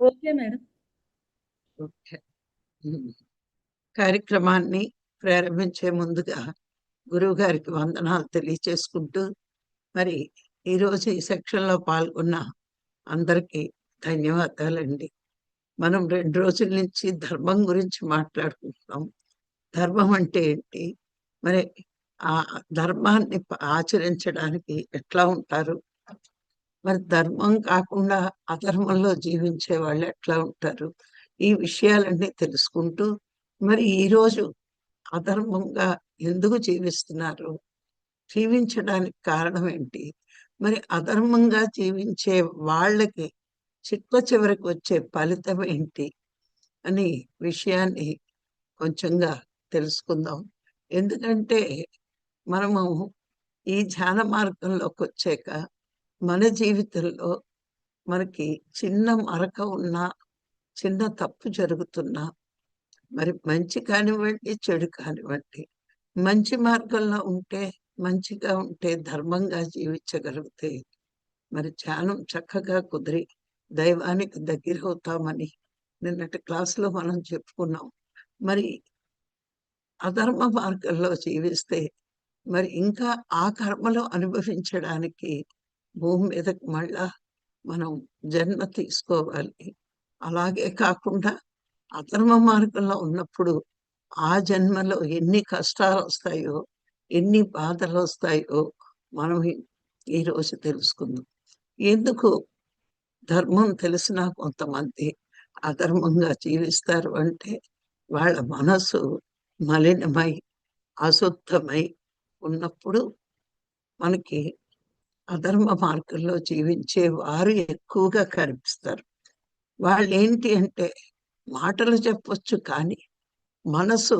Okay madam. కార్యక్రమాన్ని ప్రారంభించే ముందుగా గురువు గారికి వందనాలు తెలియచేసుకుంటూ, మరి ఈరోజు ఈ సెక్షన్‌లో పాల్గొన్న అందరికీ ధన్యవాదాలండి. మనం రెండు రోజుల నుంచి ధర్మం గురించి మాట్లాడుకుంటున్నాం. ధర్మం అంటే ఏంటి? మరి ఆ ధర్మాన్ని ఆచరించడానికి ఎట్లా ఉంటారు? మరి ధర్మం కాకుండా అధర్మంలో జీవించే వాళ్ళు ఎట్లా ఉంటారు? ఈ విషయాలన్నీ తెలుసుకుంటూ, మరి ఈరోజు అధర్మంగా ఎందుకు జీవిస్తున్నారు? జీవించడానికి కారణం ఏంటి? మరి అధర్మంగా జీవించే వాళ్ళకి చిట్ట చివరికి వచ్చే ఫలితం ఏంటి? అని విషయాన్ని కొంచెంగా తెలుసుకుందాం. ఎందుకంటే మనము ఈ ధ్యాన మార్గంలోకొచ్చాక మన జీవితంలో మనకి చిన్న మరక ఉన్నా, చిన్న తప్పు జరుగుతున్నా, మరి మంచి కానివ్వండి, చెడు కానివ్వండి, మంచి మార్గంలో ఉంటే, మంచిగా ఉంటే, ధర్మంగా జీవించగలిగితే, మరి ధ్యానం చక్కగా కుదిరి దైవానికి దగ్గర అవుతామని నిన్నటి క్లాసులో మనం చెప్పుకున్నాం. మరి అధర్మ మార్గంలో జీవిస్తే, మరి ఇంకా ఆ కర్మలు అనుభవించడానికి భూమి మీదకి మళ్ళా మనం జన్మ తీసుకోవాలి. అలాగే కాకుండా అధర్మ మార్గంలో ఉన్నప్పుడు ఆ జన్మలో ఎన్ని కష్టాలు వస్తాయో ఎన్ని బాధలు వస్తాయో మనం ఈరోజు తెలుసుకుందాం. ఎందుకు ధర్మం తెలిసినా కొంతమంది అధర్మంగా జీవిస్తారు అంటే, వాళ్ళ మనసు మలినమై, అశుద్ధమై ఉన్నప్పుడు మనకి అధర్మ మార్గంలో జీవించే వారు ఎక్కువగా కనిపిస్తారు. వాళ్ళేంటి అంటే మాటలు చెప్పొచ్చు కానీ, మనసు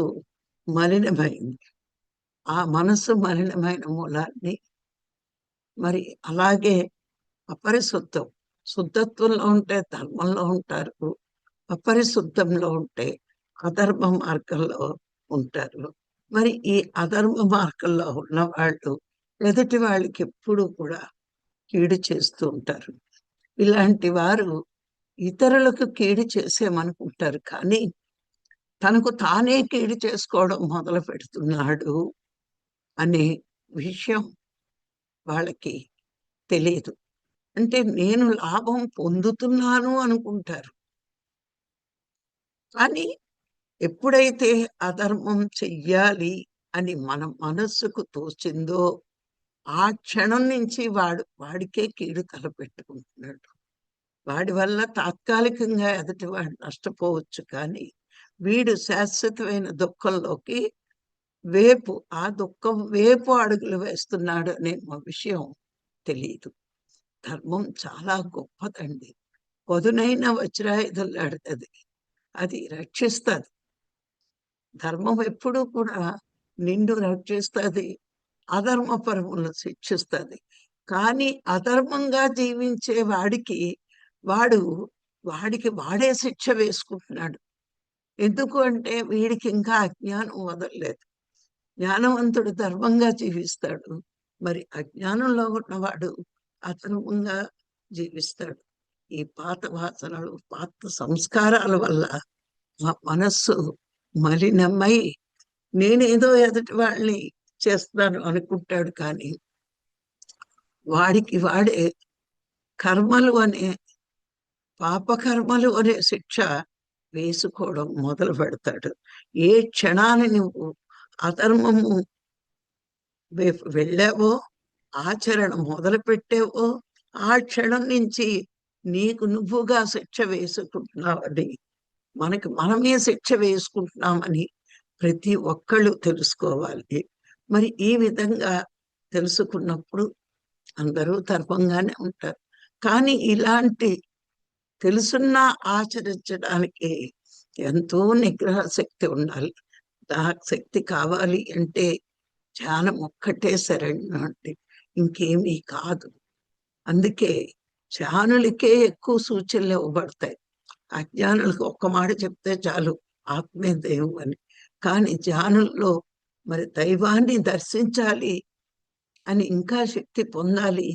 మలినమైంది. ఆ మనసు మలినమైన మూలాన్ని మరి అలాగే అపరిశుద్ధం. శుద్ధత్వంలో ఉంటే ధర్మంలో ఉంటారు. అపరిశుద్ధంలో ఉంటే అధర్మ మార్గంలో ఉంటారు. మరి ఈ అధర్మ మార్గంలో ఉన్నవాళ్ళు ఎదుటి వాళ్ళకి ఎప్పుడూ కూడా కీడు చేస్తూ ఉంటారు. ఇలాంటి వారు ఇతరులకు కీడు చేసేమనుకుంటారు కానీ, తనకు తానే కీడు చేసుకోవడం మొదలు పెడుతున్నాడు అనే విషయం వాళ్ళకి తెలియదు అంటే నేను లాభం పొందుతున్నాను అనుకుంటారు. కానీ ఎప్పుడైతే అధర్మం చెయ్యాలి అని మన మనస్సుకు తోచిందో, ఆ క్షణం నుంచి వాడు వాడికే కీడు తలపెట్టుకుంటున్నాడు. వాడి వల్ల తాత్కాలికంగా ఎదుటి వాడు నష్టపోవచ్చు కానీ, వీడు శాశ్వతమైన దుఃఖంలోకి వేపు ఆ దుఃఖం వేపు అడుగులు వేస్తున్నాడు అనే విషయం తెలియదు ధర్మం చాలా గొప్పదండి. పదునైన వజ్రాయుధం అది రక్షిస్తుంది ధర్మం ఎప్పుడూ కూడా నిండు రక్షిస్తుంది అధర్మ పరులను శిక్షిస్తుంది కానీ అధర్మంగా జీవించే వాడికి వాడు వాడికి వాడే శిక్ష వేసుకుంటున్నాడు. ఎందుకు అంటే వీడికి ఇంకా అజ్ఞానం వదలలేదు. జ్ఞానవంతుడు ధర్మంగా జీవిస్తాడు. మరి అజ్ఞానంలో ఉన్నవాడు అధర్మంగా జీవిస్తాడు. ఈ పాత వాసనలు, పాత సంస్కారాల వల్ల ఆ మనస్సు మలినమ్మై నేనేదో ఎదుటి వాళ్ళని చేస్తున్నాను అనుకుంటాడు కానీ, వాడికి వాడే కర్మలు అనే పాపకర్మలు అనే శిక్ష వేసుకోవడం మొదలు పెడతాడు. ఏ క్షణాన్ని నువ్వు అధర్మము వెళ్ళావో, ఆచరణ మొదలుపెట్టావో, ఆ క్షణం నుంచి నీకు నువ్వుగా శిక్ష వేసుకుంటున్నావని, మనకి మనమే శిక్ష వేసుకుంటున్నామని ప్రతి ఒక్కళ్ళు తెలుసుకోవాలి. మరి ఈ విధంగా తెలుసుకున్నప్పుడు అందరూ ధర్మంగానే ఉంటారు. కానీ ఇలాంటి తెలుసున్నా ఆచరించడానికి ఎంతో నిగ్రహ శక్తి ఉండాలి. ఆ శక్తి కావాలి అంటే ధ్యానం ఒక్కటే సరైన ఇంకేమీ కాదు. అందుకే జ్ఞానులకే ఎక్కువ సూచనలు ఇవ్వబడతాయి. అజ్ఞానులకు ఒక్క మాట చెప్తే చాలు ఆత్మే దైవం అని. కానీ జ్ఞానుల్లో మరి దైవాన్ని దర్శించాలి అని ఇంకా శక్తి పొందాలి,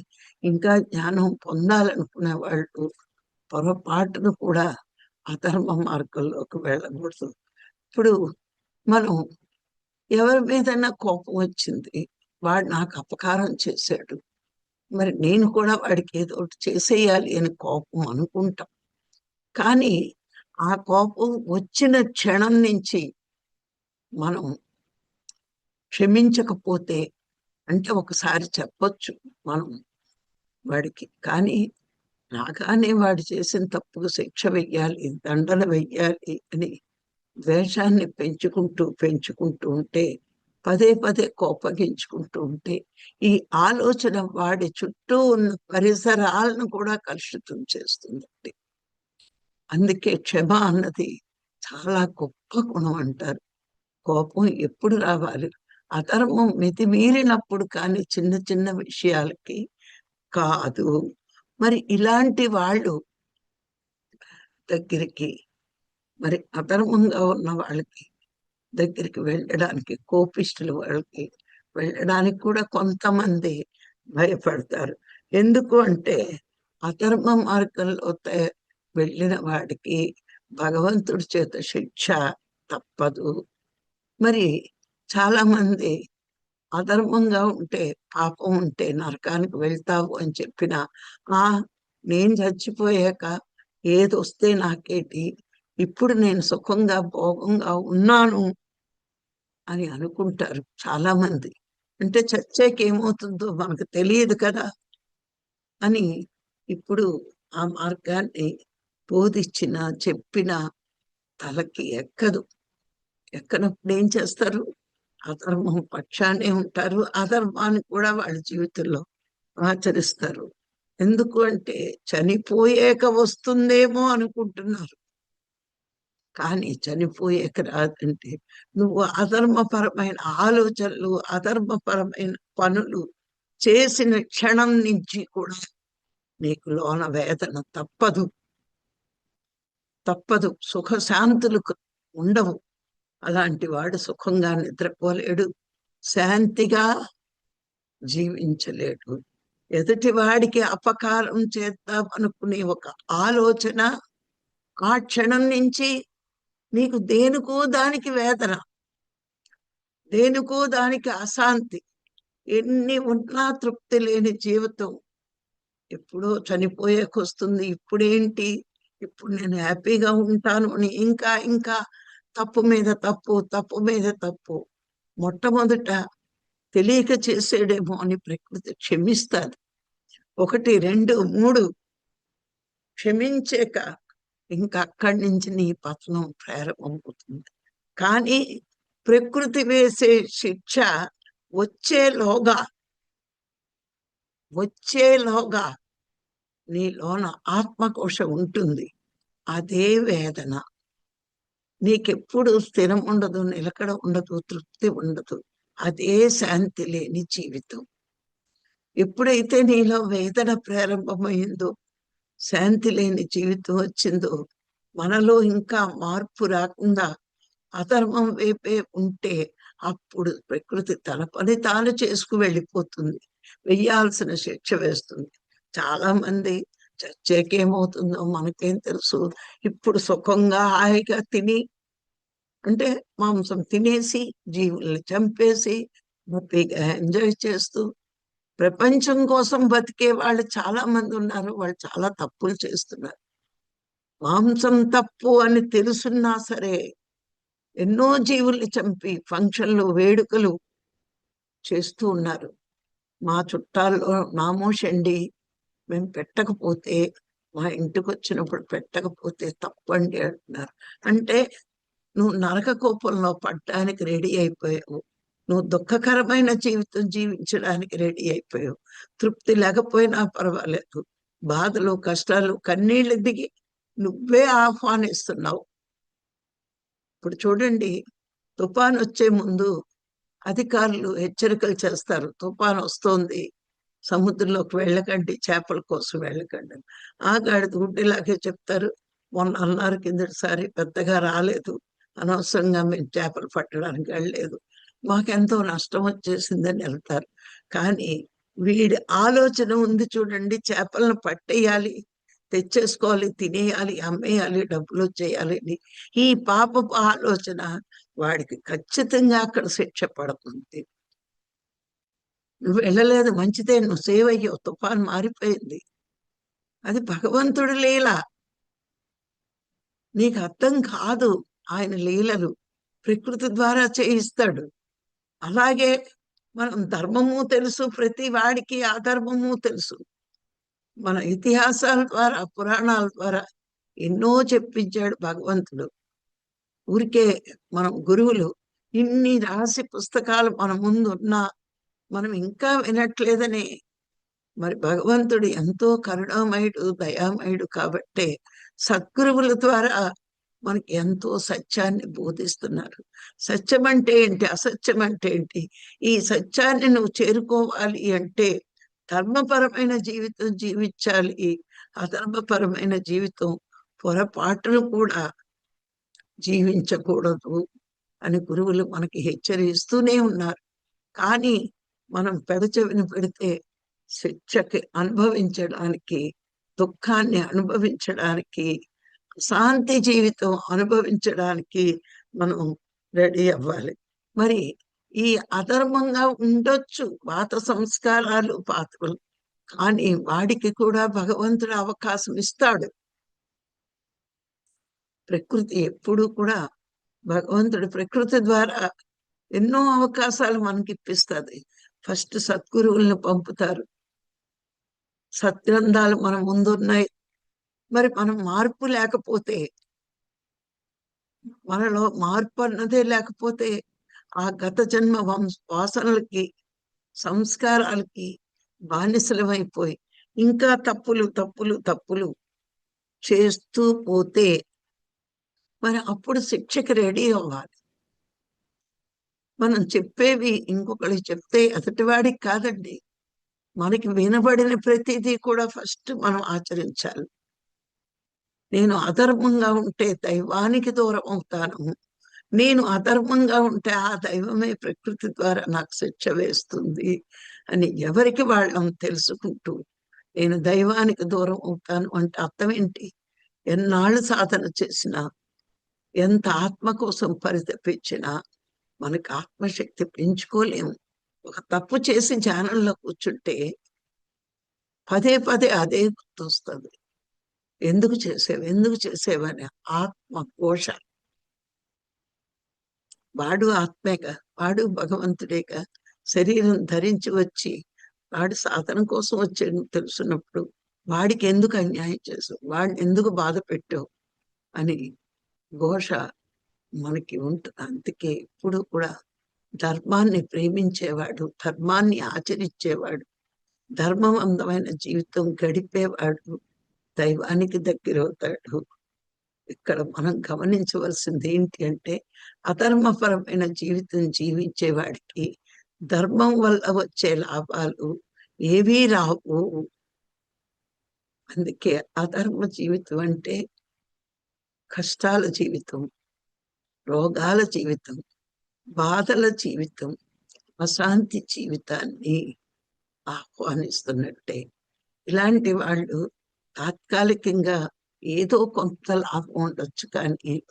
ఇంకా జ్ఞానం పొందాలనుకునే వాళ్ళు పొరపాటును కూడా అధర్మ మార్గంలోకి వెళ్ళకూడదు. ఇప్పుడు మనం ఎవరి మీదైనా కోపం వచ్చింది వాడు నాకు అపకారం చేశాడు మరి నేను కూడా వాడికి ఏదో ఒకటి చేసేయాలి అని కోపం అనుకుంటాం. కానీ ఆ కోపం వచ్చిన క్షణం నుంచి మనం క్షమించకపోతే అంటే ఒకసారి చెప్పొచ్చు మనం వాడికి. కానీ రాగానే వాడు చేసిన తప్పుకు శిక్ష వెయ్యాలి దండన వెయ్యాలి అని ద్వేషాన్ని పెంచుకుంటూ పెంచుకుంటూ ఉంటే పదే పదే కోపగించుకుంటూ ఉంటే ఈ ఆలోచన వాడి చుట్టూ ఉన్న పరిసరాలను కూడా కలుషితం చేస్తుందండి. అందుకే క్షమ అన్నది చాలా గొప్ప గుణం అంటారు. కోపం ఎప్పుడు రావాలి? అధర్మం మితిమీరినప్పుడు కానీ చిన్న చిన్న విషయాలకి కాదు. మరి ఇలాంటి వాళ్ళు దగ్గరికి మరి అధర్మంగా ఉన్న వాళ్ళకి దగ్గరికి వెళ్ళడానికి కోపిష్టులు వాళ్ళకి వెళ్ళడానికి కూడా కొంతమంది భయపడతారు. ఎందుకు అంటే అధర్మ మార్గంలో వెళ్ళిన వాడికి భగవంతుడి చేత శిక్ష తప్పదు. మరి చాలా మంది అధర్మంగా ఉంటే పాపం ఉంటే నరకానికి వెళ్తావు అని చెప్పిన ఆ నేను చచ్చిపోయాక ఏది వస్తే నాకేటి? ఇప్పుడు నేను సుఖంగా భోగంగా ఉన్నాను అని అనుకుంటారు చాలా మంది అంటే చచ్చాక ఏమవుతుందో మనకు తెలియదు కదా? అని ఇప్పుడు ఆ మార్గాన్ని బోధించిన చెప్పిన తలకి ఎక్కదు. ఎక్కనప్పుడు ఏం చేస్తారు? అధర్మం పక్షానే ఉంటారు. అధర్మాన్ని కూడా వాళ్ళ జీవితంలో ఆచరిస్తారు. ఎందుకు అంటే చనిపోయాక వస్తుందేమో అనుకుంటున్నారు. కానీ చనిపోయాక రాదంటే నువ్వు అధర్మపరమైన ఆలోచనలు అధర్మపరమైన పనులు చేసిన క్షణం నుంచి కూడా నీకు లోన వేదన తప్పదు. తప్పదు. సుఖశాంతులు ఉండవు. అలాంటి వాడు సుఖంగా నిద్రపోలేడు శాంతిగా జీవించలేడు. ఎదుటి వాడికి అపకారం చేద్దాం అనుకునే ఒక ఆలోచన ఆ క్షణం నుంచి నీకు దేనికో దానికి వేదన. దేనికో దానికి అశాంతి. ఎన్ని ఉన్నా తృప్తి లేని జీవితం. ఎప్పుడో చనిపోయేకొస్తుంది. ఇప్పుడేంటి? ఇప్పుడు నేను హ్యాపీగా ఉంటాను అని ఇంకా ఇంకా తప్పు మీద తప్పు తప్పు మీద తప్పు. మొట్టమొదట తెలియక చేసేడేమో అని ప్రకృతి క్షమిస్తుంది. ఒకటి రెండు మూడు క్షమించాక ఇంకా అక్కడి నుంచి నీ పతనం ప్రారంభమవుతుంది. కానీ ప్రకృతి వేసే శిక్ష వచ్చేలోగా వచ్చేలోగా నీలోన ఆత్మకోశ ఉంటుంది. అదే వేదన. నీకెప్పుడు స్థిరం ఉండదు నిలకడ ఉండదు తృప్తి ఉండదు. అదే శాంతి లేని జీవితం. ఎప్పుడైతే నీలో వేదన ప్రారంభమైందో శాంతి లేని జీవితం వచ్చిందో మనలో ఇంకా మార్పు రాకుండా అధర్మం వైపే ఉంటే అప్పుడు ప్రకృతి తన పని తాను చేసుకు వెళ్ళిపోతుంది. వెయ్యాల్సిన శిక్ష వేస్తుంది. చాలా మంది చర్చకేమవుతుందో మనకేం తెలుసు. ఇప్పుడు సుఖంగా హాయిగా తిని అంటే మాంసం తినేసి జీవుల్ని చంపేసి హ్యాపీగా ఎంజాయ్ చేస్తూ ప్రపంచం కోసం బతికే వాళ్ళు చాలా మంది ఉన్నారు. వాళ్ళు చాలా తప్పులు చేస్తున్నారు. మాంసం తప్పు అని తెలుసున్నా సరే ఎన్నో జీవుల్ని చంపి ఫంక్షన్లు వేడుకలు చేస్తూ ఉన్నారు. మా చుట్టాల్లో నామోషండి మేము పెట్టకపోతే మా ఇంటికి వచ్చినప్పుడు పెట్టకపోతే తప్పండి అంటున్నారు. అంటే నువ్వు నరక కోపంలో పడ్డానికి రెడీ అయిపోయావు. నువ్వు దుఃఖకరమైన జీవితం జీవించడానికి రెడీ అయిపోయావు. తృప్తి లేకపోయినా పర్వాలేదు. బాధలు కష్టాలు కన్నీళ్ళు దిగి నువ్వే ఆహ్వానిస్తున్నావు. ఇప్పుడు చూడండి తుఫాన్ వచ్చే ముందు అధికారులు హెచ్చరికలు చేస్తారు. తుఫాన్ వస్తోంది. సముద్రంలోకి వెళ్ళకండి చేపల కోసం వెళ్ళకండి. ఆ గాడిద గుడ్డిలాగే చెప్తారు. మొన్న అన్నారు కిందటిసారి పెద్దగా రాలేదు. అనవసరంగా మేము చేపలు పట్టడానికి వెళ్ళలేదు. మాకెంతో నష్టం వచ్చేసిందని వెళ్తారు కానీ వీడి ఆలోచన ఉంది చూడండి చేపలను పట్టేయాలి తెచ్చేసుకోవాలి తినేయాలి అమ్మేయాలి డబ్బులు వచ్చేయాలి అని ఈ పాపపు ఆలోచన వాడికి ఖచ్చితంగా అక్కడ శిక్ష పడుతుంది. నువ్వు వెళ్ళలేదు మంచిదే నువ్వు సేవ్ అయ్యావు తుఫాన్ మారిపోయింది. అది భగవంతుడి లీల. నీకు అర్థం కాదు. ఆయన లీలలు ప్రకృతి ద్వారా చేయిస్తాడు. అలాగే మనం ధర్మము తెలుసు ప్రతి వాడికి అధర్మము తెలుసు. మన ఇతిహాసాల ద్వారా పురాణాల ద్వారా ఎన్నో చెప్పించాడు భగవంతుడు. ఊరికే మనం గురువులు ఇన్ని రాసి పుస్తకాలు మన ముందు ఉన్నా మనం ఇంకా వినట్లేదని. మరి భగవంతుడు ఎంతో కరుణామయుడు దయామయుడు కాబట్టే సద్గురువుల ద్వారా మనకి ఎంతో సత్యాన్ని బోధిస్తున్నారు. సత్యం అంటే ఏంటి? అసత్యం అంటే ఏంటి? ఈ సత్యాన్ని నువ్వు చేరుకోవాలి అంటే ధర్మపరమైన జీవితం జీవించాలి. అధర్మపరమైన జీవితం పొరపాటును కూడా జీవించకూడదు అని గురువులు మనకి హెచ్చరిస్తూనే ఉన్నారు. కానీ మనం పెడచెవిని పెడితే శిక్షకి అనుభవించడానికి దుఃఖాన్ని అనుభవించడానికి శాంతి జీవితం అనుభవించడానికి మనం రెడీ అవ్వాలి. మరి ఈ అధర్మంగా ఉండొచ్చు పాత సంస్కారాలు పాత్రలు కానీ వాడికి కూడా భగవంతుడు అవకాశం ఇస్తాడు. ప్రకృతి ఎప్పుడూ కూడా భగవంతుడు ప్రకృతి ద్వారా ఎన్నో అవకాశాలు మనకి ఇప్పిస్తుంది ఫస్ట్ సద్గురువులను పంపుతారు. సత్గ్రంథాలు మన ముందున్నాయి. మరి మనం మార్పు లేకపోతే మనలో మార్పు అన్నదే లేకపోతే ఆ గత జన్మ వంశ వాసనలకి సంస్కారాలకి బానిసలమైపోయి ఇంకా తప్పులు తప్పులు తప్పులు చేస్తూ పోతే మరి అప్పుడు శిక్షకి రెడీ అవ్వాలి. మనం చెప్పేవి ఇంకొకళ్ళు చెప్తే అతటివాడికి కాదండి. మనకి వినబడిన ప్రతిదీ కూడా ఫస్ట్ మనం ఆచరించాలి. నేను అధర్మంగా ఉంటే దైవానికి దూరం అవుతాను. నేను అధర్మంగా ఉంటే ఆ దైవమే ప్రకృతి ద్వారా నాకు శిక్ష వేస్తుంది అని ఎవరికి వాళ్ళం తెలుసుకుంటూ నేను దైవానికి దూరం అవుతాను అంటే అర్థం ఏంటి? ఎన్నాళ్ళు సాధన చేసినా ఎంత ఆత్మ కోసం పరితపించినా మనకు ఆత్మశక్తి పెంచుకోలేము. ఒక తప్పు చేసి ధ్యానంలో కూర్చుంటే పదే పదే అదే గుర్తొస్తుంది. ఎందుకు చేసేవి ఎందుకు చేసేవని ఆత్మ కోశ వాడు ఆత్మేగా వాడు భగవంతుడేగా శరీరం ధరించి వచ్చి వాడు సాధన కోసం వచ్చాడు తెలుసున్నప్పుడు వాడికి ఎందుకు అన్యాయం చేసావు? వాడిని ఎందుకు బాధ పెట్టావు? అని ఘోష మనకి ఉంటుంది. అందుకే ఇప్పుడు కూడా ధర్మాన్ని ప్రేమించేవాడు ధర్మాన్ని ఆచరించేవాడు ధర్మవంతమైన జీవితం గడిపేవాడు దైవానికి దగ్గరవుతాడు ఇక్కడ మనం గమనించవలసింది ఏంటి అంటే అధర్మపరమైన జీవితం జీవించేవాడికి ధర్మం వల్ల వచ్చే లాభాలు ఏవీ రావు. అందుకే అధర్మ జీవితం అంటే కష్టాల జీవితం రోగాల జీవితం బాధల జీవితం అశాంతి జీవితాన్ని ఆహ్వానిస్తున్నట్టే. ఇలాంటి వాళ్ళు తాత్కాలికంగా ఏదో కొంత లాభం ఉండొచ్చు కానీ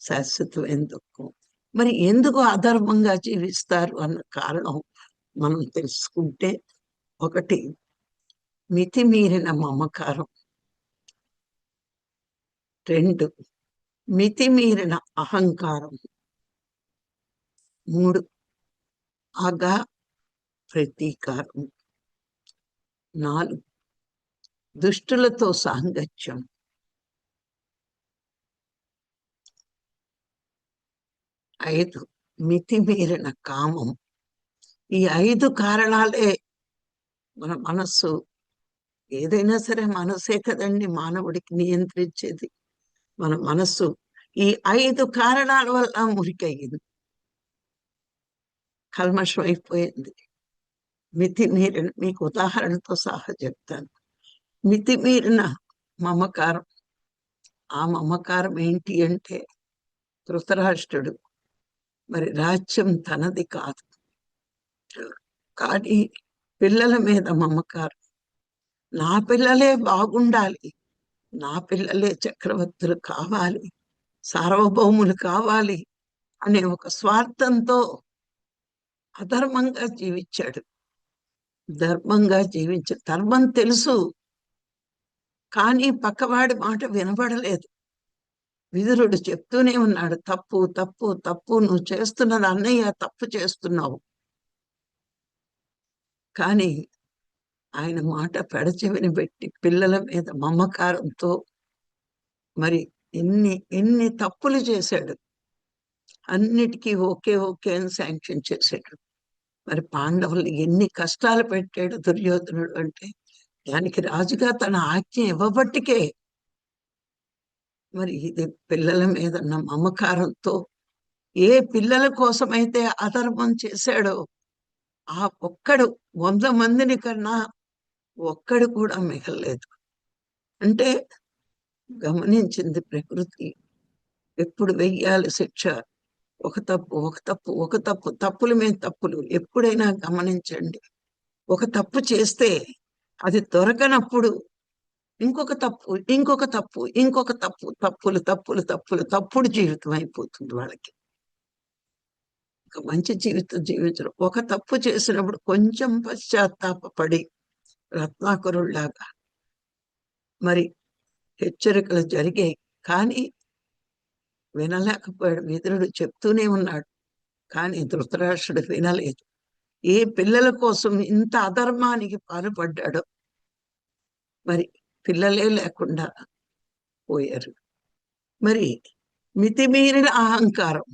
శాశ్వతమైన దుఃఖం మరి ఎందుకు అధర్మంగా జీవిస్తారు అన్న కారణం మనం తెలుసుకుంటే ఒకటి మితిమీరిన మమకారం. రెండు మితిమీరిన అహంకారం. మూడు అగ ప్రతీకారం. నాలుగు దుష్టులతో సాంగత్యం. ఐదు మితిమీరిన కామం. ఈ ఐదు కారణాలే మన మనస్సు. ఏదైనా సరే మనసే కదండి మానవుడికి నియంత్రించేది. మన మనస్సు ఈ ఐదు కారణాల వల్ల మురికయ్యింది. కల్మషం అయిపోయింది మితిమీరిన మీకు ఉదాహరణతో సహా చెప్తాను. మితిమీరిన మమకారం. ఆ మమకారం ఏంటి అంటే ధృతరాష్ట్రుడు మరి రాజ్యం తనది కాదు. కానీ పిల్లల మీద మమకారం. నా పిల్లలే బాగుండాలి నా పిల్లలే చక్రవర్తులు కావాలి సార్వభౌములు కావాలి అనే ఒక స్వార్థంతో అధర్మంగా జీవించాడు. ధర్మంగా జీవించ ధర్మం తెలుసు. కానీ పక్కవాడి మాట వినబడలేదు. విదురుడు చెప్తూనే ఉన్నాడు తప్పు తప్పు తప్పు నువ్వు చేస్తున్నది అన్నయ్య తప్పు చేస్తున్నావు. కానీ ఆయన మాట పెడచెవిని పెట్టి పిల్లల మీద మమకారంతో మరి ఎన్ని ఎన్ని తప్పులు చేశాడు. అన్నిటికీ ఓకే ఓకే అని శాంక్షన్ చేశాడు. మరి పాండవులు ఎన్ని కష్టాలు పెట్టాడు దుర్యోధనుడు అంటే దానికి రాజుగా తన ఆజ్ఞ ఇవ్వబట్టికే మరి ఇది పిల్లల మీద ఉన్న మమకారంతో ఏ పిల్లల కోసమైతే అధర్మం చేశాడో ఆ ఒక్కడు వంద మందిని కన్నా ఒక్కడు కూడా మిగలలేదు. అంటే గమనించింది ప్రకృతి. ఎప్పుడు వెయ్యాలి శిక్ష? ఒక తప్పు ఒక తప్పు ఒక తప్పు తప్పుల మీద తప్పులు. ఎప్పుడైనా గమనించండి. ఒక తప్పు చేస్తే అది దొరకనప్పుడు ఇంకొక తప్పు ఇంకొక తప్పు ఇంకొక తప్పు తప్పులు తప్పులు తప్పులు తప్పుడు జీవితం అయిపోతుంది వాళ్ళకి. ఒక మంచి జీవితం జీవించడం. ఒక తప్పు చేసినప్పుడు కొంచెం పశ్చాత్తాపడి రత్నాకరుల్లాగా మరి హెచ్చరికలు జరిగాయి కానీ వినలేకపోయాడు. మిత్రుడు చెప్తూనే ఉన్నాడు. కానీ ధృతరాష్ట్రుడు వినలేదు. ఏ పిల్లల కోసం ఇంత అధర్మానికి పాల్పడ్డాడో. మరి పిల్లలే లేకుండా పోయారు. మరి మితిమీరిన అహంకారం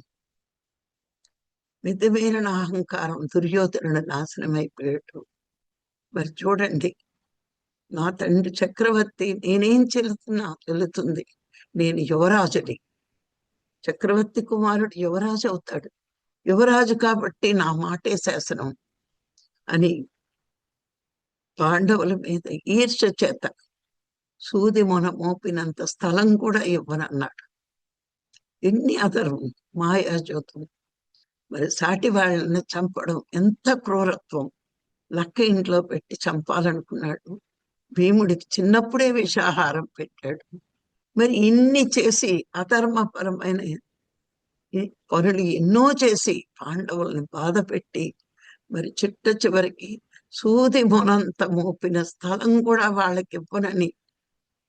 మితిమీరిన అహంకారం దుర్యోధనుడు నాశనం మరి చూడండి నా తండ్రి చక్రవర్తి నేనేం చెల్లుతున్నా చెల్లుతుంది. నేను యువరాజుని చక్రవర్తి కుమారుడు యువరాజు అవుతాడు. యువరాజు కాబట్టి నా మాటే శాసనం. అని పాండవుల మీద ఈర్ష చేత సూది మొన మోపినంత స్థలం కూడా ఇవ్వనన్నాడు. ఎన్ని అదరం మాయాజ్యోతం. మరి సాటి వాళ్ళని చంపడం ఎంత క్రూరత్వం. లక్క ఇంట్లో పెట్టి చంపాలనుకున్నాడు. భీముడికి చిన్నప్పుడే విషాహారం పెట్టాడు. మరి ఇన్ని చేసి అధర్మపరమైన పనులు ఎన్నో చేసి పాండవుల్ని బాధ పెట్టి మరి చిట్ట చివరికి సూది మొనంత మోపిన స్థలం కూడా వాళ్ళకి ఇవ్వనని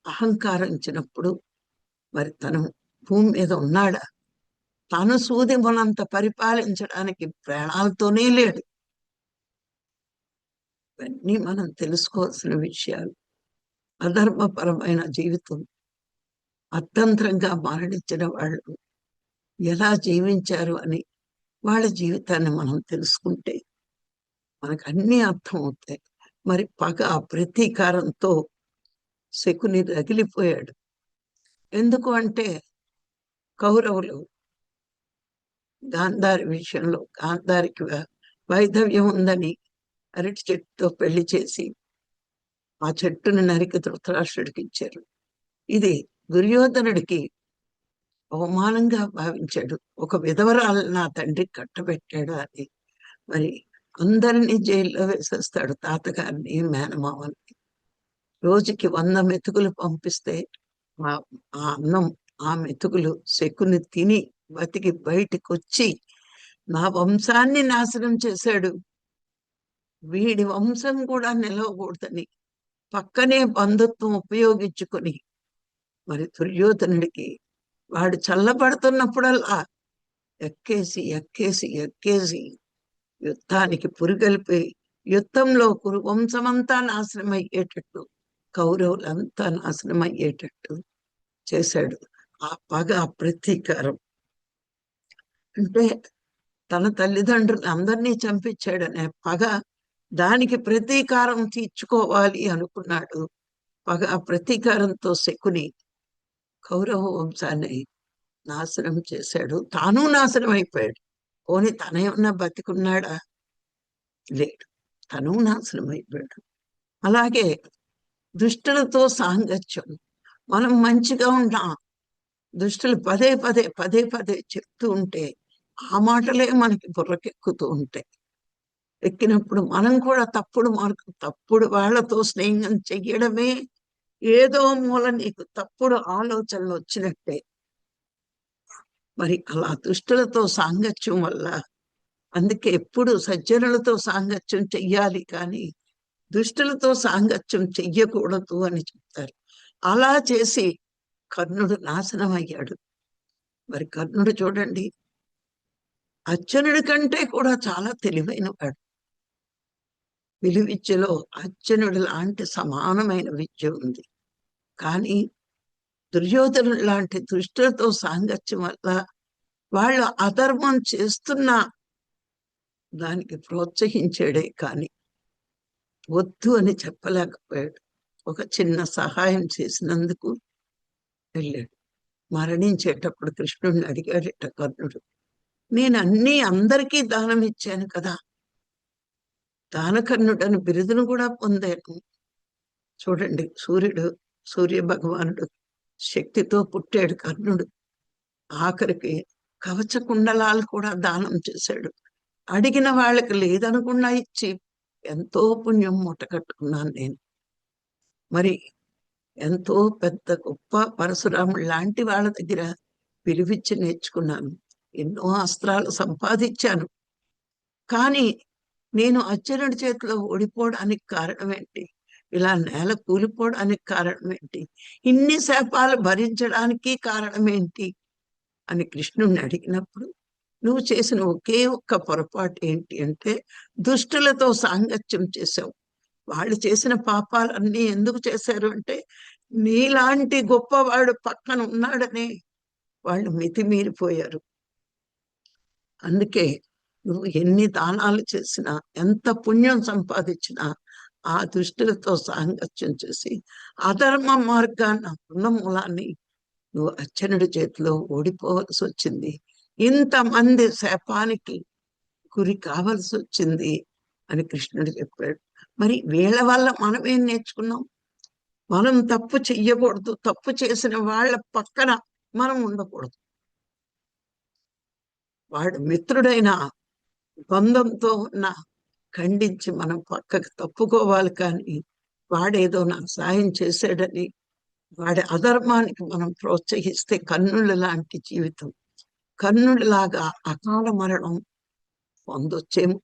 అహంకారించినప్పుడు మరి తను భూమి మీద ఉన్నాడా. తను సూది మొనంత పరిపాలించడానికి ప్రాణాలతోనే లేడు. ఇవన్నీ మనం తెలుసుకోవాల్సిన విషయాలు. అధర్మపరమైన జీవితం. అర్థంతరంగా మరణించిన వాళ్ళు ఎలా జీవించారు అని వాళ్ళ జీవితాన్ని మనం తెలుసుకుంటే మనకు అన్ని అర్థం అవుతాయి మరి పగ ప్రతీకారంతో శకుని రగిలిపోయాడు. ఎందుకు అంటే కౌరవులు గాంధారి విషయంలో గాంధారికి వైధవ్యం ఉందని అరటి చెట్టుతో పెళ్ళి చేసి ఆ చెట్టును నరికి ధృతరాష్ట్రుడికి ఇచ్చారు. ఇది దుర్యోధనుడికి అవమానంగా భావించాడు. ఒక విధవరాలు నా తండ్రి కట్టబెట్టాడు అని మరి అందరినీ జైల్లో వేసేస్తాడు తాతగారిని మేనమావని రోజుకి వంద మెతుకులు పంపిస్తే ఆ అన్నం ఆ మెతుకులు శకుని తిని బతికి బయటికి వచ్చి నా వంశాన్ని నాశనం చేశాడు. వీడి వంశం కూడా నిలవకూడదని పక్కనే బంధుత్వం ఉపయోగించుకొని మరి దుర్యోధనుడికి వాడు చల్లబడుతున్నప్పుడల్లా ఎక్కేసి ఎక్కేసి ఎక్కేసి యుద్ధానికి పురుగలిపి యుద్ధంలో కురు వంశమంతా నాశనం అయ్యేటట్టు కౌరవులంతా నాశనం అయ్యేటట్టు చేశాడు. ఆ పగ ప్రతీకారం. అంటే తన తల్లిదండ్రులు అందరినీ చంపించాడనే పగ దానికి ప్రతీకారం తీర్చుకోవాలి అనుకున్నాడు. పగ ప్రతీకారంతో శకుని కౌరవ వంశాన్ని నాశనం చేశాడు. తాను నాశనం అయిపోయాడు పోనీ తనేమన్నా బతికున్నాడా? లేడు. తను నాశనం అయిపోయాడు అలాగే దుష్టులతో సాంగత్యం. మనం మంచిగా ఉన్నా దుష్టులు పదే పదే పదే పదే చెప్తూ ఉంటే ఆ మాటలే మనకి బుర్రకెక్కుతూ ఉంటాయి. ఎక్కినప్పుడు మనం కూడా తప్పుడు మార్గం తప్పుడు వాళ్ళతో స్నేహం చెయ్యడమే ఏదో మూల నీకు తప్పుడు ఆలోచనలు వచ్చినట్టే. మరి అలా దుష్టులతో సాంగత్యం వల్ల అందుకే ఎప్పుడు సజ్జనులతో సాంగత్యం చెయ్యాలి కానీ దుష్టులతో సాంగత్యం చెయ్యకూడదు అని చెప్తారు. అలా చేసి కర్ణుడు నాశనం అయ్యాడు మరి కర్ణుడు చూడండి అర్జునుడి కంటే కూడా చాలా తెలివైన వాడు విలువిద్యలో అర్జునుడి లాంటి సమానమైన విద్య ఉంది. కానీ దుర్యోధనుడు లాంటి దుష్టులతో సాంగత్యం వల్ల వాళ్ళు అధర్మం చేస్తున్నా దానికి ప్రోత్సహించాడే కానీ వద్దు అని చెప్పలేకపోయాడు. ఒక చిన్న సహాయం చేసినందుకు వెళ్ళాడు. మరణించేటప్పుడు కృష్ణుడిని అడిగాడట కర్ణుడు నేను అన్నీ అందరికీ దానం ఇచ్చాను కదా. దానకర్ణుడు అని బిరుదును కూడా పొందాను. చూడండి సూర్యుడు సూర్య భగవానుడు శక్తితో పుట్టాడు కర్ణుడు. ఆఖరికి కవచ కుండలాలు కూడా దానం చేశాడు. అడిగిన వాళ్ళకి లేదనకుండా ఇచ్చి ఎంతో పుణ్యం మూటకట్టుకున్నాను నేను. మరి ఎంతో పెద్ద గొప్ప పరశురాముడు లాంటి వాళ్ళ దగ్గర పిలిపించి నేర్చుకున్నాను. ఎన్నో అస్త్రాలు సంపాదించాను. కానీ నేను అర్జునుడి చేతిలో ఓడిపోవడానికి కారణం ఏంటి? ఇలా నేల కూలిపోవడానికి కారణం ఏంటి ఇన్ని శాపాలు భరించడానికి కారణం ఏంటి అని కృష్ణుడిని అడిగినప్పుడు నువ్వు చేసిన ఒకే ఒక్క పొరపాటు ఏంటి అంటే దుష్టులతో సాంగత్యం చేసావు వాళ్ళు చేసిన పాపాలన్నీ ఎందుకు చేశారు అంటే నీలాంటి గొప్పవాడు పక్కన ఉన్నాడనే వాళ్ళు మితిమీరిపోయారు. అందుకే నువ్వు ఎన్ని దానాలు చేసినా ఎంత పుణ్యం సంపాదించినా ఆ దుష్టులతో సాంగత్యం చేసి అధర్మ మార్గాన్ని ఉన్న మూలాన్ని నువ్వు అర్చనుడి చేతిలో ఓడిపోవలసి వచ్చింది. ఇంతమంది శాపానికి గురి కావలసి వచ్చింది అని కృష్ణుడు చెప్పాడు. మరి వీళ్ళ వల్ల మనం ఏం నేర్చుకున్నాం? మనం తప్పు చెయ్యకూడదు. తప్పు చేసిన వాళ్ళ పక్కన మనం ఉండకూడదు. వాడు మిత్రుడైన బంధంతో ఉన్న ఖండించి మనం పక్కకు తప్పుకోవాలి కానీ వాడేదో నాకు సాయం చేశాడని వాడి అధర్మానికి మనం ప్రోత్సహిస్తే కన్నుల లాంటి జీవితం. కన్నుడిలాగా అకాల మరణం పొందొచ్చేమో.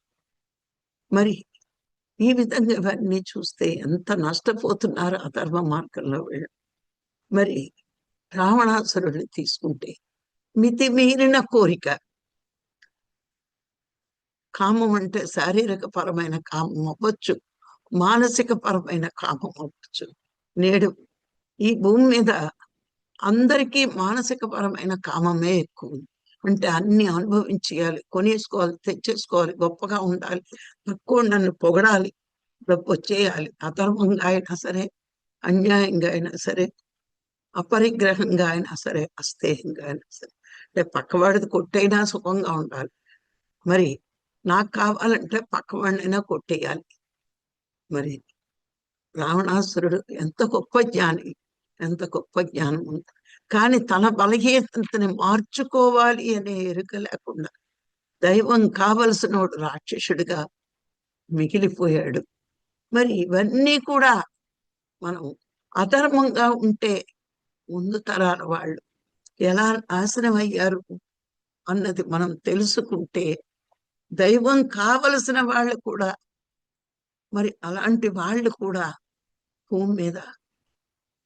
మరి ఈ విధంగా ఇవన్నీ చూస్తే ఎంత నష్టపోతున్నారు అధర్మ మార్గంలో వీళ్ళు. మరి రావణాసురుడిని తీసుకుంటే మితిమీరిన కోరిక కామం అంటే శారీరక పరమైన కామం అవ్వచ్చు మానసిక పరమైన కామం అవ్వచ్చు. నేడు ఈ భూమి మీద అందరికీ మానసిక పరమైన కామమే ఎక్కువ. అంటే అన్ని అనుభవించాలి కొనేసుకోవాలి తెచ్చేసుకోవాలి గొప్పగా ఉండాలి తక్కువ నన్ను పొగడాలి డబ్బు వచ్చేయాలి అధర్మంగా అయినా సరే అన్యాయంగా అయినా సరే అపరిగ్రహంగా అయినా సరే అస్థేయంగా అయినా సరే. అంటే పక్కవాడిది కొట్టైనా సుఖంగా ఉండాలి. మరి నాకు కావాలంటే పక్కవాడినైనా కొట్టేయాలి. మరి రావణాసురుడు ఎంత గొప్ప జ్ఞాని ఎంత గొప్ప జ్ఞానం ఉంది కానీ తన బలహీనతని మార్చుకోవాలి అనే ఎరుక లేకుండా దైవం కావలసినోడు రాక్షసుడిగా మిగిలిపోయాడు. మరి ఇవన్నీ కూడా మనం అధర్మంగా ఉంటే ముందు తరాల వాళ్ళు ఎలా నాశనం అయ్యారు అన్నది మనం తెలుసుకుంటే దైవం కావలసిన వాళ్ళు కూడా. మరి అలాంటి వాళ్ళు కూడా భూమి మీద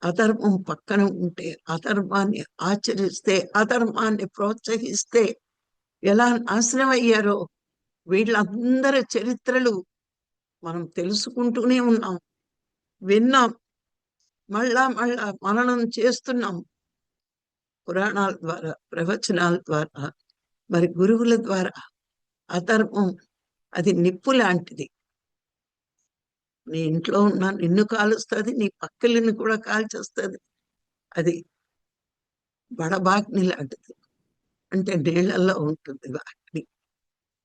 అధర్మం పక్కన ఉంటే అధర్మాన్ని ఆచరిస్తే అధర్మాన్ని ప్రోత్సహిస్తే ఎలా నాశనం అయ్యారో వీళ్ళందరి చరిత్రలు మనం తెలుసుకుంటూనే ఉన్నాం. విన్నాం. మళ్ళా మళ్ళా మననం చేస్తున్నాం. పురాణాల ద్వారా ప్రవచనాల ద్వారా మరి గురువుల ద్వారా అధర్మం. అది నిప్పు లాంటిది. నీ ఇంట్లో ఉన్న నిన్ను కాలుస్తుంది నీ పక్కలిని కూడా కాల్చేస్తుంది. అది బడబాగ్ని లాంటిది. అంటే నీళ్ళల్లో ఉంటుంది అగ్ని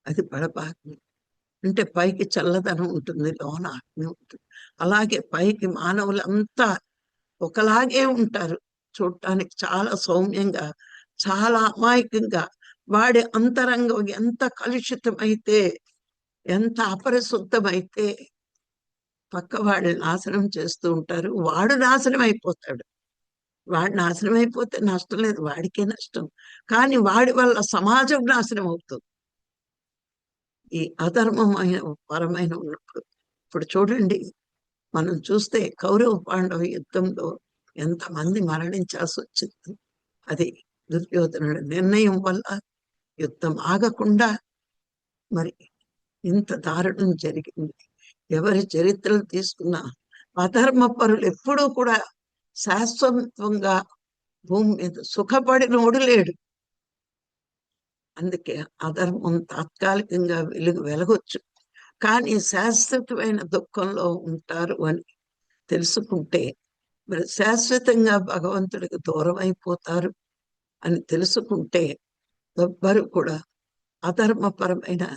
అది బడబాగ్ని. అంటే పైకి చల్లదనం ఉంటుంది లోన అగ్ని ఉంటుంది. అలాగే పైకి మానవులంతా ఒకలాగే ఉంటారు. చూడటానికి చాలా సౌమ్యంగా చాలా అమాయకంగా వాడి అంతరంగం ఎంత కలుషితమైతే ఎంత అపరిశుద్ధమైతే పక్క వాళ్ళని నాశనం చేస్తూ ఉంటారు. వాడు నాశనం అయిపోతాడు వాడు నాశనం అయిపోతే నష్టం లేదు. వాడికే నష్టం. కానీ వాడి వల్ల సమాజం నాశనం అవుతుంది ఈ అధర్మమైన పరమైన ఉన్నప్పుడు. ఇప్పుడు చూడండి మనం చూస్తే కౌరవ పాండవ యుద్ధంలో ఎంతమంది మరణించాల్సి వచ్చింది అది దుర్యోధనుడి నిర్ణయం వల్ల యుద్ధం ఆగకుండా మరి ఇంత దారుణం జరిగింది. ఎవరి చరిత్రలు తీసుకున్నా అధర్మ పరులు ఎప్పుడూ కూడా శాశ్వతంగా భూమి మీద సుఖపడినోడు లేడు. అందుకే అధర్మం తాత్కాలికంగా వెలుగు వెలగొచ్చు. కానీ శాశ్వతమైన దుఃఖంలో ఉంటారు అని తెలుసుకుంటే మరి శాశ్వతంగా భగవంతుడికి దూరం అయిపోతారు అని తెలుసుకుంటే ఎవ్వరు కూడా అధర్మపరమైన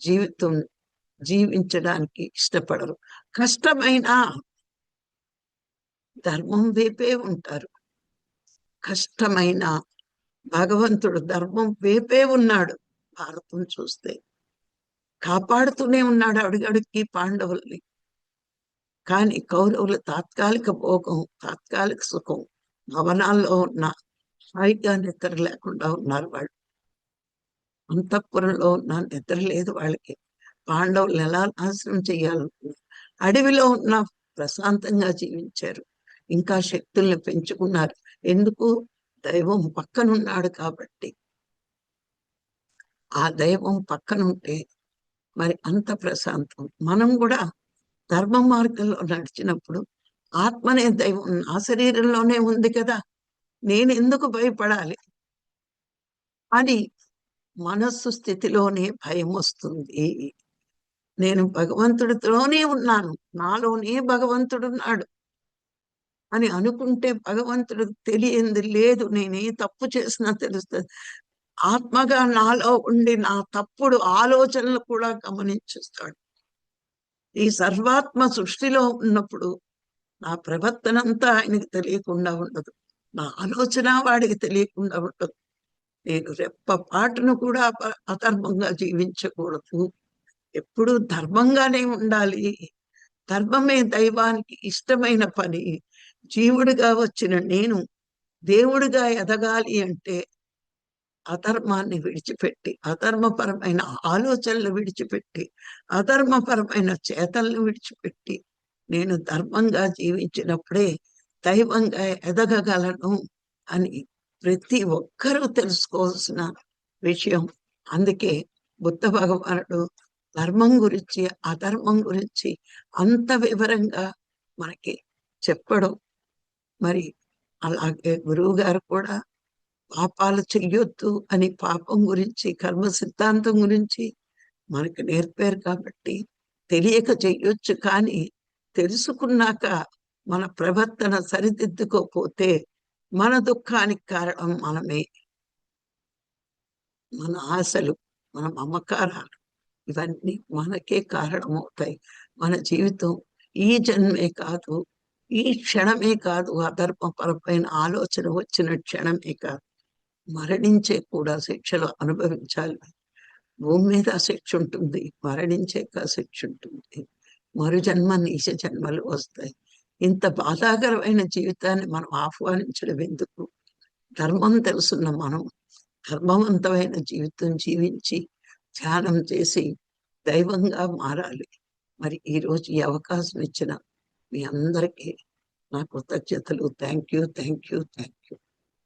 జీవితం జీవించడానికి ఇష్టపడరు. కష్టమైన ధర్మం వైపే ఉంటారు. కష్టమైన భగవంతుడు ధర్మం వైపే ఉన్నాడు. భారతం చూస్తే కాపాడుతూనే ఉన్నాడు అడుగడుక్కి పాండవుల్ని. కానీ కౌరవులు తాత్కాలిక భోగం తాత్కాలిక సుఖం భవనాల్లో ఉన్న హాయిగా నిద్ర లేకుండా ఉన్నారు వాళ్ళు. అంతఃపురంలో ఉన్న నిద్ర లేదు వాళ్ళకి. పాండవులు ఎలా నాశనం చేయాలనుకున్నారు? అడవిలో ఉన్న ప్రశాంతంగా జీవించారు. ఇంకా శక్తుల్ని పెంచుకున్నారు. ఎందుకు? దైవం పక్కనున్నాడు కాబట్టి. ఆ దైవం పక్కనుంటే మరి అంత ప్రశాంతం. మనం కూడా ధర్మ మార్గంలో నడిచినప్పుడు ఆత్మనే దైవం. నా శరీరంలోనే ఉంది కదా. నేను ఎందుకు భయపడాలి? అని మనస్సు స్థితిలోనే భయం వస్తుంది. నేను భగవంతుడితోనే ఉన్నాను. నాలోనే భగవంతుడున్నాడు అని అనుకుంటే భగవంతుడు తెలియంది లేదు. నేనే తప్పు చేసినా తెలుస్తుంది. ఆత్మగా నాలో ఉండి నా తప్పుడు ఆలోచనలు కూడా గమనించుస్తాడు. ఈ సర్వాత్మ సృష్టిలో ఉన్నప్పుడు నా ప్రవర్తన అంతా ఆయనకి తెలియకుండా ఉండదు. నా ఆలోచన వాడికి తెలియకుండా ఉండదు. నేను రెప్ప పాటను కూడా అధర్మంగా జీవించకూడదు. ఎప్పుడు ధర్మంగానే ఉండాలి. ధర్మమే దైవానికి ఇష్టమైన పని. జీవుడిగా వచ్చిన నేను దేవుడిగా ఎదగాలి అంటే అధర్మాన్ని విడిచిపెట్టి అధర్మపరమైన ఆలోచనలు విడిచిపెట్టి అధర్మపరమైన చేతలను విడిచిపెట్టి నేను ధర్మంగా జీవించినప్పుడే దైవంగా ఎదగగలను అని ప్రతి ఒక్కరూ తెలుసుకోవాల్సిన విషయం. అందుకే బుద్ధ భగవానుడు ధర్మం గురించి అధర్మం గురించి అంత వివరంగా మనకి చెప్పడం. మరి అలాగే గురువు గారు కూడా పాపాలు చెయ్యొద్దు అని పాపం గురించి కర్మ సిద్ధాంతం గురించి మనకు నేర్పారు కాబట్టి తెలియక చెయ్యొచ్చు కానీ తెలుసుకున్నాక మన ప్రవర్తన సరిదిద్దుకోపోతే మన దుఃఖానికి కారణం మనమే. మన ఆశలు మన మమకారాలు ఇవన్నీ మనకే కారణమవుతాయి. మన జీవితం ఈ జన్మే కాదు ఈ క్షణమే కాదు అధర్మపరమైన ఆలోచన వచ్చిన క్షణమే కాదు. మరణించే కూడా శిక్షలు అనుభవించాలి. భూమి మీద శిక్ష ఉంటుంది మరణించాక శిక్ష ఉంటుంది. మరు జన్మ నీచ జన్మలు వస్తాయి. ఇంత బాధాకరమైన జీవితాన్ని మనం ఆహ్వానించడం ఎందుకు? ధర్మం తెలుసున్న మనం ధర్మవంతమైన జీవితం జీవించి ధ్యానం చేసి దైవంగా మారాలి. మరి ఈరోజు ఈ అవకాశం ఇచ్చిన మీ అందరికీ నా కృతజ్ఞతలు. Thank you thank you thank you